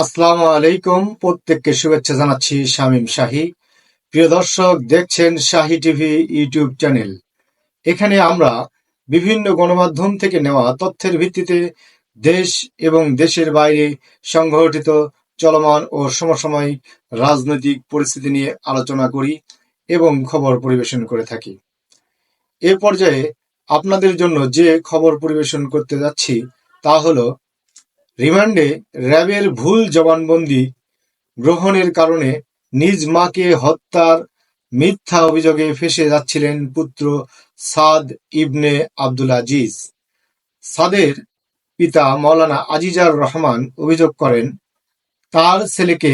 আসসালামু আলাইকুম। প্রত্যেককে শুভেচ্ছা জানাচ্ছি শামীম শাহী। প্রিয় দর্শক, দেখছেন শাহী টিভি ইউটিউব চ্যানেল। এখানে আমরা বিভিন্ন গণমাধ্যম থেকে নেওয়া তথ্যের ভিত্তিতে দেশ এবং দেশের বাইরে সংঘটিত চলমান ও সমসাময়িক রাজনৈতিক পরিস্থিতি নিয়ে আলোচনা করি এবং খবর পরিবেশন করে থাকি। এ পর্যায়ে আপনাদের জন্য যে খবর পরিবেশন করতে যাচ্ছি তা হলো রিমান্ডে র্যাবের ভুল জবানবন্দি গ্রহণের কারণে নিজ মাকে হত্যার মিথ্যা অভিযোগে ফেসে যাচ্ছিলেন পুত্র সাদ ইবনে আব্দুল আজিজ। সাদের পিতা মৌলানা আজিজার রহমান অভিযোগ করেন, তার ছেলেকে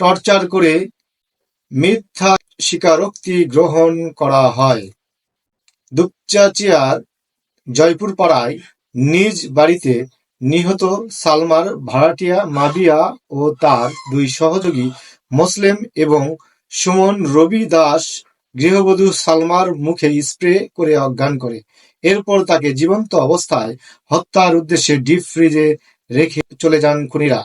টর্চার করে মিথ্যা স্বীকারোক্তি গ্রহণ করা হয়। দুপচাচিয়ার জয়পুর পাড়ায় নিজ বাড়িতে নিহত সালমার ভাড়াটিয়া মাবিয়া ও তার দুই সহযোগী মুসলিম এবং সুমন রবি দাস গৃহবধূ সালমার মুখে স্প্রে করে অজ্ঞান করে। এরপর তাকে জীবন্ত অবস্থায় হত্যার উদ্দেশ্যে ডিপ ফ্রিজে রেখে চলে যান খুনিরা।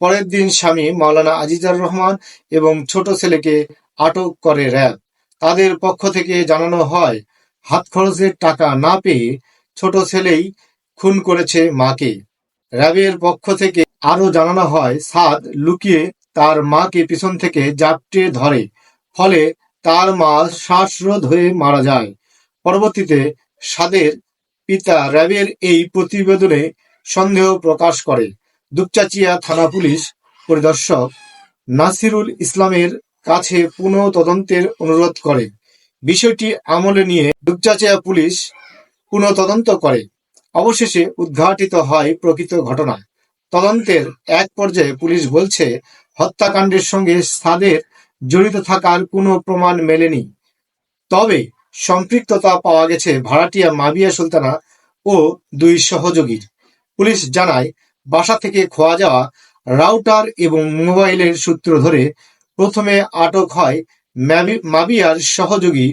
পরের দিন স্বামী মাওলানা আজিজার রহমান এবং ছোট ছেলেকে আটক করে র্যাব। তাদের পক্ষ থেকে জানানো হয়, হাত খরচের টাকা না পেয়ে ছোট ছেলেই খুন করেছে মাকে। র্যাবের পক্ষ থেকে আরও জানানো হয়, সাদ লুকিয়ে তার মাকে পিছন থেকে জাপটে ধরে, ফলে তার মা শ্বাসরোধ হয়ে মারা যায়। পরবর্তীতে সাদের পিতা র্যাবের এই প্রতিবেদনে সন্দেহ প্রকাশ করে। দুপচাচিয়া থানা পুলিশ পরিদর্শক নাসিরুল ইসলামের কাছে পুনঃ তদন্তের অনুরোধ করে। বিষয়টি আমলে নিয়ে দুপচাচিয়া পুলিশ পুনঃ তদন্ত করে। অবশেষে উদ্ঘাটিত হয় প্রকৃত ঘটনা। তদন্তের এক পর্যায়ে পুলিশ বলছে, হত্যাকাণ্ডের সঙ্গে সাদের জড়িত থাকার কোনো প্রমাণ মেলেনি। তবে সম্পৃক্ততা পাওয়া গেছে ভাড়াটিয়া মাবিয়া সুলতানা ও দুই সহযোগীর। পুলিশ জানায়, বাসা থেকে খোয়া যাওয়া রাউটার এবং মোবাইলের সূত্র ধরে প্রথমে আটক হয় মাবিয়ার সহযোগী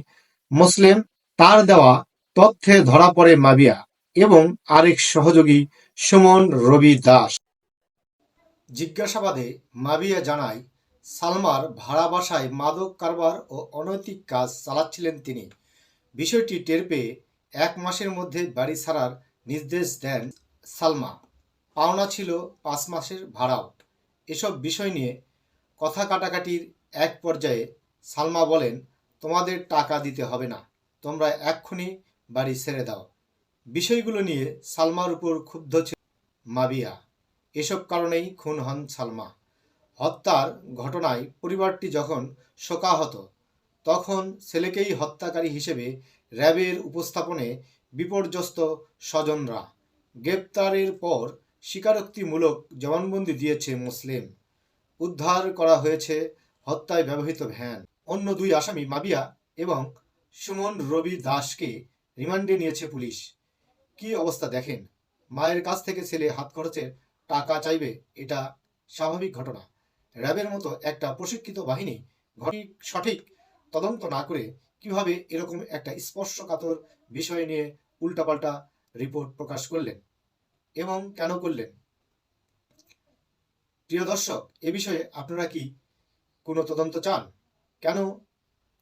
মুসলিম। তার দেওয়া তথ্যে ধরা পড়ে মাবিয়া। এবং আরেক সহযোগী সুমন রবি দাস। জিজ্ঞাসাবাদে মাবিয়া জানায়, সালমার ভাড়া বাসায় মাদক কারবার ও অনৈতিক কাজ চালাচ্ছিলেন তিনি। বিষয়টি টের পেয়ে এক মাসের মধ্যে বাড়ি ছাড়ার নির্দেশ দেন সালমা। পাওনা ছিল পাঁচ মাসের ভাড়াও এসব বিষয় নিয়ে কথা কাটাকাটির এক পর্যায়ে সালমা বলেন, তোমাদের টাকা দিতে হবে না, তোমরা এক্ষুনি বাড়ি ছেড়ে দাও। বিষয়গুলো নিয়ে সালমার উপর ক্ষুব্ধ ছিল মাবিয়া। এসব কারণেই খুন হন সালমা। হত্যার ঘটনায় পরিবারটি যখন শোকাহত, তখন ছেলেকেই হত্যাকারী হিসেবে র্যাবের উপস্থাপনে বিপর্যস্ত স্বজনরা গ্রেপ্তারের পর স্বীকারোক্তিমূলক জবানবন্দি দিয়েছে মুসলিম। উদ্ধার করা হয়েছে হত্যায় ব্যবহৃত ভ্যান। অন্য দুই আসামি মাবিয়া এবং সুমন রবি দাসকে রিমান্ডে নিয়েছে পুলিশ। কি অবস্থা দেখেন? মায়ের কাছ থেকে ছেলে হাত খরচের টাকা চাইবে, এটা স্বাভাবিক ঘটনা। র্যাবের মতো একটা প্রশিক্ষিত বাহিনী সঠিক? তদন্ত না করে কীভাবে এরকম একটা স্পর্শকাতর বিষয় নিয়ে উল্টাপাল্টা রিপোর্ট প্রকাশ করলেন এবং কেন করলেন? প্রিয় দর্শক, এ বিষয়ে আপনারা কি কোনো তদন্ত চান? কেন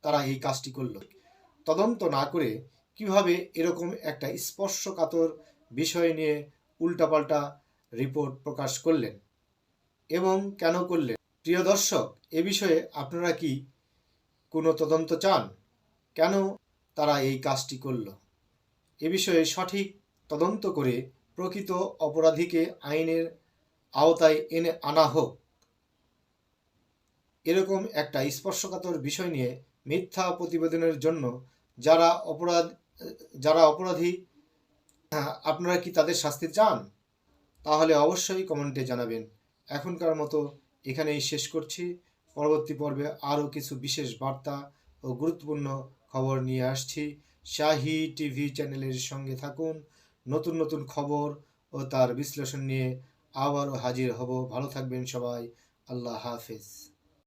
তারা এই কাজটি করল? তদন্ত না করে কীভাবে এরকম একটা স্পর্শকাতর বিষয় নিয়ে উল্টাপাল্টা রিপোর্ট প্রকাশ করলেন এবং কেন করলেন? প্রিয় দর্শক, এ বিষয়ে আপনারা কি কোনো তদন্ত চান? কেন তারা এই কাজটি করল? এ বিষয়ে সঠিক তদন্ত করে প্রকৃত অপরাধীকে আইনের আওতায় এনে আনা হোক। এরকম একটা স্পর্শকাতর বিষয় নিয়ে মিথ্যা প্রতিবেদনের জন্য যারা অপরাধ যারা অপরাধী হ্যাঁ, আপনারা কি তাদের শাস্তি চান? তাহলে অবশ্যই কমেন্টে জানাবেন। এখনকার মতো এখানেই শেষ করছি। পরবর্তী পর্বে আরও কিছু বিশেষ বার্তা ও গুরুত্বপূর্ণ খবর নিয়ে আসছি। শাহি টিভি চ্যানেলের সঙ্গে থাকুন। নতুন নতুন খবর ও তার বিশ্লেষণ নিয়ে আবারও হাজির হব। ভালো থাকবেন সবাই। আল্লাহ হাফেজ।